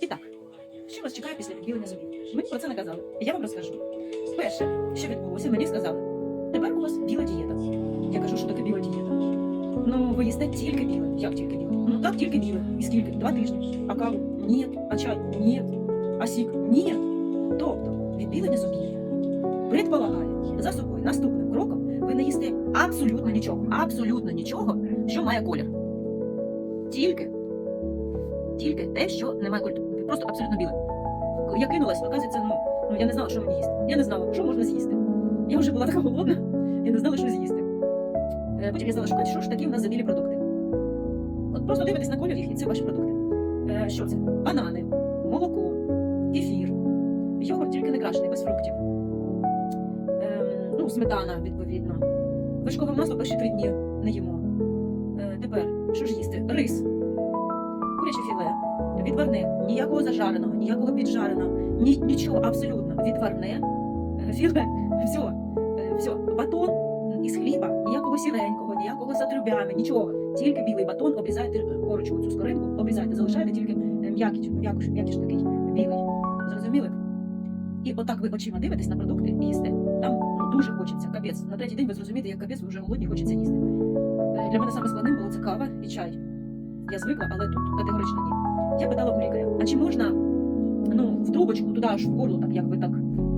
І так, що вас чекає після відбілення зубів? Мені про це наказали. І я вам розкажу. Перше, що відбулося, мені сказали, тепер у вас біла дієта. Я кажу, що таке біла дієта. Ну, ви їсте тільки біле. Як тільки біле? Ну так тільки біле. І скільки? Два тижні. А каву? Ні. А чай? Ні. А сік? Ні. Тобто, відбілення зубів предполагає за собою наступним кроком ви не їсте абсолютно нічого, абсолютно нічого, що має колір. Тільки, тільки те, що не має кольору. Просто абсолютно біле. Я кинулась, оказується, ну, ну я не знала, що мені їсти. Я не знала, що можна з'їсти. Я вже була така голодна, я не знала, що з'їсти. Е, Потім я стала шукати, що ж такі в нас за білі продукти. От просто дивитесь на колір їх, і це ваші продукти. Е, Що це? Банани, молоко, кефір, йогурт тільки не крашений, без фруктів. Ем, ну, сметана, відповідно. Вершкове масло перші три дні не їмо. Е, тепер, що ж їсти? Рис, відварне, ніякого зажареного, ніякого піджареного, ні, нічого абсолютно. Відварне, філе, все, все. Батон із хліба, ніякого сіренького, ніякого з отрубями, нічого. Тільки білий батон, обрізайте е, корочку, цю скоринку, обрізайте, залишайте тільки е, м'якуш, м'якіш такий білий. Зрозуміли? І отак ви очима дивитесь на продукти і їсте. Там ну, дуже хочеться, капець. На третій день ви зрозумієте, як капець, ви вже голодні, хочеться їсти. Е, Для мене саме складним було це кава і чай. Я звикла, але тут категорично ні. Я питала у лікаря, а чи можна ну, в трубочку туди аж в горло так якби так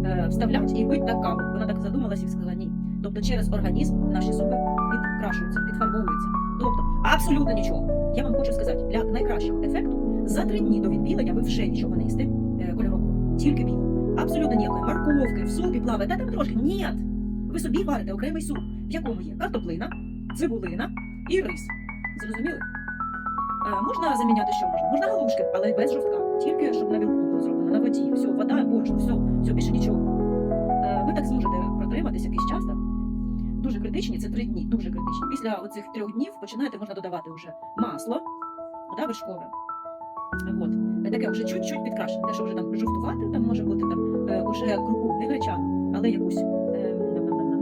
е, вставляти і пити так каву? Вона так задумалась і сказала ні. Тобто через організм наші зуби підкрашуються, підфарбовуються. Тобто абсолютно нічого. Я вам хочу сказати, для найкращого ефекту за три дні до відбілення ви вже нічого не їсте е, кольорового, тільки біле. Абсолютно ніякої морковки, в супі плаває, та там трошки. Ні. Ви собі варите окремий суп, в якому є картоплина, цибулина і рис. Зрозуміли? Е, можна заміняти що можна? Можна галушки, але без жовтка. Тільки щоб на білку було зроблено, на воді, все, вода, борошно, все, все, більше нічого. Е, ви так зможете протриматись якийсь час там. Дуже критичні, це три дні, дуже критичні. Після оцих трьох днів починаєте можна додавати вже масло, да, вершкове. От. Е, Таке вже чуть-чуть підкрашене, те, що вже там жовтувати, там може бути там уже крупу, не гречану, але якусь е,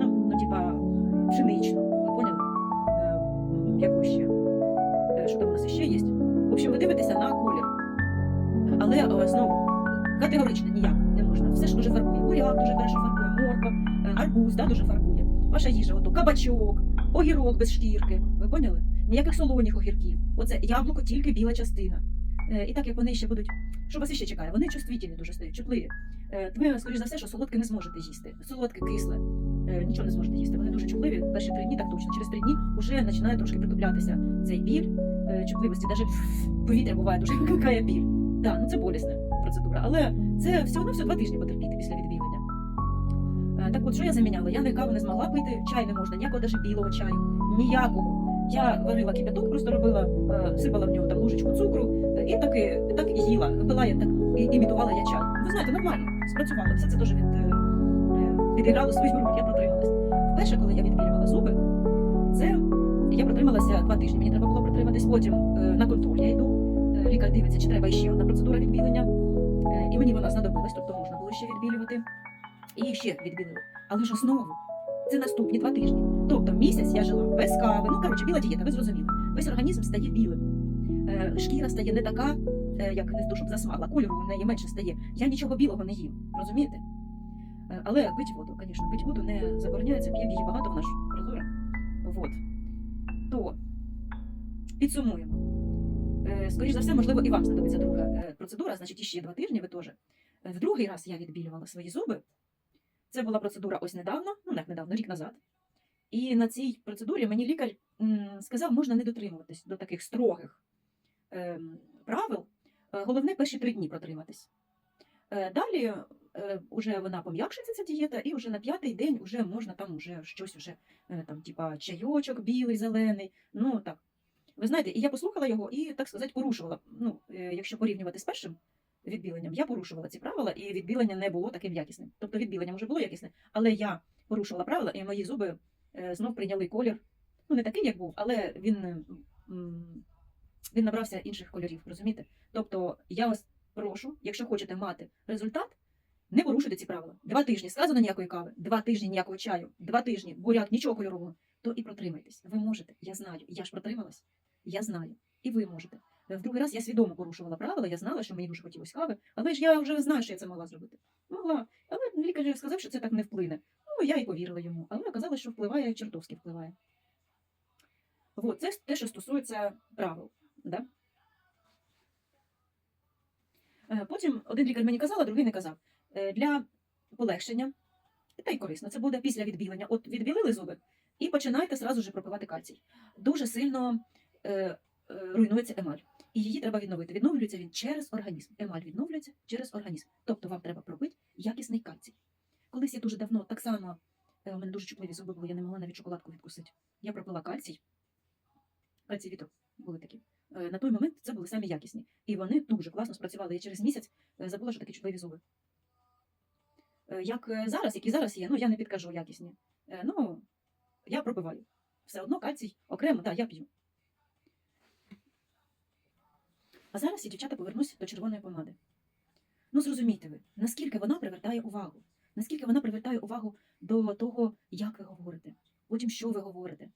ну, типа пшеничну, В ви дивитеся на колір. Але е, знову категорично ніяк не можна. Все ж дуже фарбує. Буряк дуже хорошо фарбує, морква, е, арбуз да, дуже фарбує. Ваша їжа, ото кабачок, огірок без шкірки. Ви поняли? Ніяких солоних огірків. Оце яблуко тільки біла частина. Е, І так як вони ще будуть, що вас ще чекає? Вони чувствительні дуже стають, чутливі. Е, Ви, скоріш за все, що солодке не зможете їсти. Солодке, кисле, е, нічого не зможете їсти. Вони дуже чутливі. Перші три дні так точно. Через три дні вже починає трошки притуплятися цей біль, чутливості. Навіть повітря буває дуже викликає біль. Так, ну це болісна процедура, але це все одно все два тижні потерпіти після відбілення. Е, Так от, що я заміняла? Я не каву не змогла пити, чай не можна, ніякого навіть білого чаю, ніякого. Я варила кипяток, просто робила, сипала в нього е, так, і, їла. Пила я так, і, імітувала я чай. Ви знаєте, нормально, спрацювало. Все це дуже від, е, відіграло свою роль, я протрималась. Вперше, коли я відбілювала зуби, це я протрималася два тижні. Мені треба було протриматись. Потім е, на контроль я йду. Е, Лікар дивиться, чи треба ще одна процедура відбілення. І мені вона знадобилась, тобто можна було ще відбілювати. І ще відбілили. Але ж основу це наступні два тижні. Тобто місяць я жила без кави. Ну коротше, біла дієта, ви зрозуміли. Весь організм стає білим. Е, Шкіра стає не така, е, як не то, щоб засмагла, кольору в неї менше стає. Я нічого білого не їм, розумієте? Е, Але пить воду, звісно, пить воду не забороняється, п'є її багато, вона ж прозора. Вот. То підсумуємо. Скоріше за все, можливо, і вам знадобиться друга процедура, значить, іще два тижні ви теж. В другий раз я відбілювала свої зуби. Це була процедура ось недавно, ну як недавно, рік назад. І на цій процедурі мені лікар сказав, можна не дотримуватись до таких строгих правил. Е, Головне перші три дні протриматись. Е, Далі е, вже вона пом'якшиться ця дієта, і вже на п'ятий день вже можна там уже щось уже, е, там, типа чайочок білий, зелений. Ну так. Ви знаєте, і я послухала його і, так сказати, порушувала. Ну, е, якщо порівнювати з першим відбіленням, я порушувала ці правила, і відбілення не було таким якісним. Тобто відбілення вже було якісне, але я порушувала правила, і мої зуби е, знов прийняли колір. Ну, не такий, як був, але він, е, він набрався інших кольорів, розумієте? Тобто я вас прошу, якщо хочете мати результат, не порушуйте ці правила. Два тижні сказано ніякої кави, два тижні ніякого чаю, два тижні буряк, нічого кольорового, то і протримайтесь. Ви можете, я знаю. Я ж протрималась, я знаю. І ви можете. Е, В другий раз я свідомо порушувала правила, я знала, що мені дуже хотілося кави, але ж я вже знаю, що я це могла зробити. Могла. Але лікар сказав, що це так не вплине. Ну, я і повірила йому. Але оказалось, що впливає, чертовськи впливає. От, це те, що стосується правил. Да? Е, Потім один лікар мені казав, а другий не казав. Е, Для полегшення, та й корисно, це буде після відбілення. От відбілили зуби і починайте зразу ж пропивати кальцій. Дуже сильно е, е, руйнується емаль. І її треба відновити. Відновлюється він через організм. Емаль відновлюється через організм. Тобто вам треба пробити якісний кальцій. Колись я дуже давно, так само, е, у мене дуже чутливі зуби були, я не могла навіть шоколадку відкусити. Я пропила кальцій, кальцій віток були такі. Е, На той момент це були самі якісні. І вони дуже класно спрацювали. Я через місяць е, забула, що такі чутливі зуби. Е, Як зараз, які зараз є, ну я не підкажу якісні. Ну, я пропиваю. Все одно кальцій окремо, так, я п'ю. А зараз я, дівчата, повернусь до червоної помади. Ну, зрозумійте ви, наскільки вона привертає увагу, наскільки вона привертає увагу до того, як ви говорите, потім що ви говорите.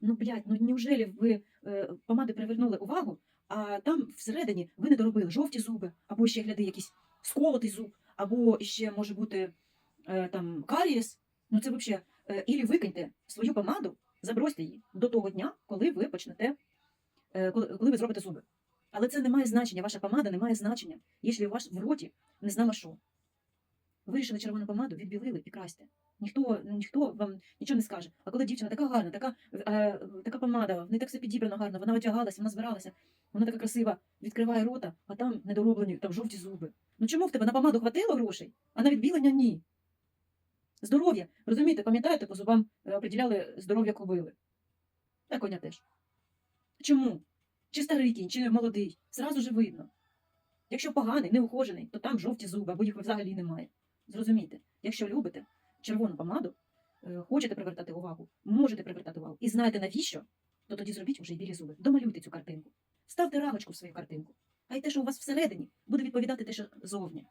Ну, блядь, ну неужели ви е, помади привернули увагу, а там всередині ви не доробили жовті зуби, або ще гляди якийсь сколотий зуб, або ще може бути е, там карієс. Ну це взагалі. Е, ілі викиньте свою помаду, забросьте її до того дня, коли ви почнете, е, коли, коли ви зробите зуби. Але це не має значення, ваша помада не має значення, якщо у вас в роті не знамо що. Вирішили червону помаду, відбілили і красьте. Ніхто, ніхто вам нічого не скаже. А коли дівчина така гарна, така, е, така помада, в неї так все підібрано гарно, вона одягалася, вона збиралася, вона така красива, відкриває рота, а там недороблені, там жовті зуби. Ну чому в тебе на помаду хватило грошей, а на відбілення ні? Здоров'я. Розумієте, пам'ятаєте, по зубам е, определяли здоров'я кобили. Та коня теж. Чому? Чи старий кінь, чи молодий, зразу ж видно. Якщо поганий, неухожений, то там жовті зуби, або їх взагалі немає. Зрозумійте, якщо любите червону помаду, е, хочете привертати увагу, можете привертати увагу, і знаєте навіщо, то тоді зробіть уже й білі зуби. Домалюйте цю картинку. Ставте рамочку в свою картинку. А й те, що у вас всередині, буде відповідати те, що зовні.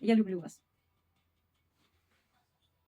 Я люблю вас.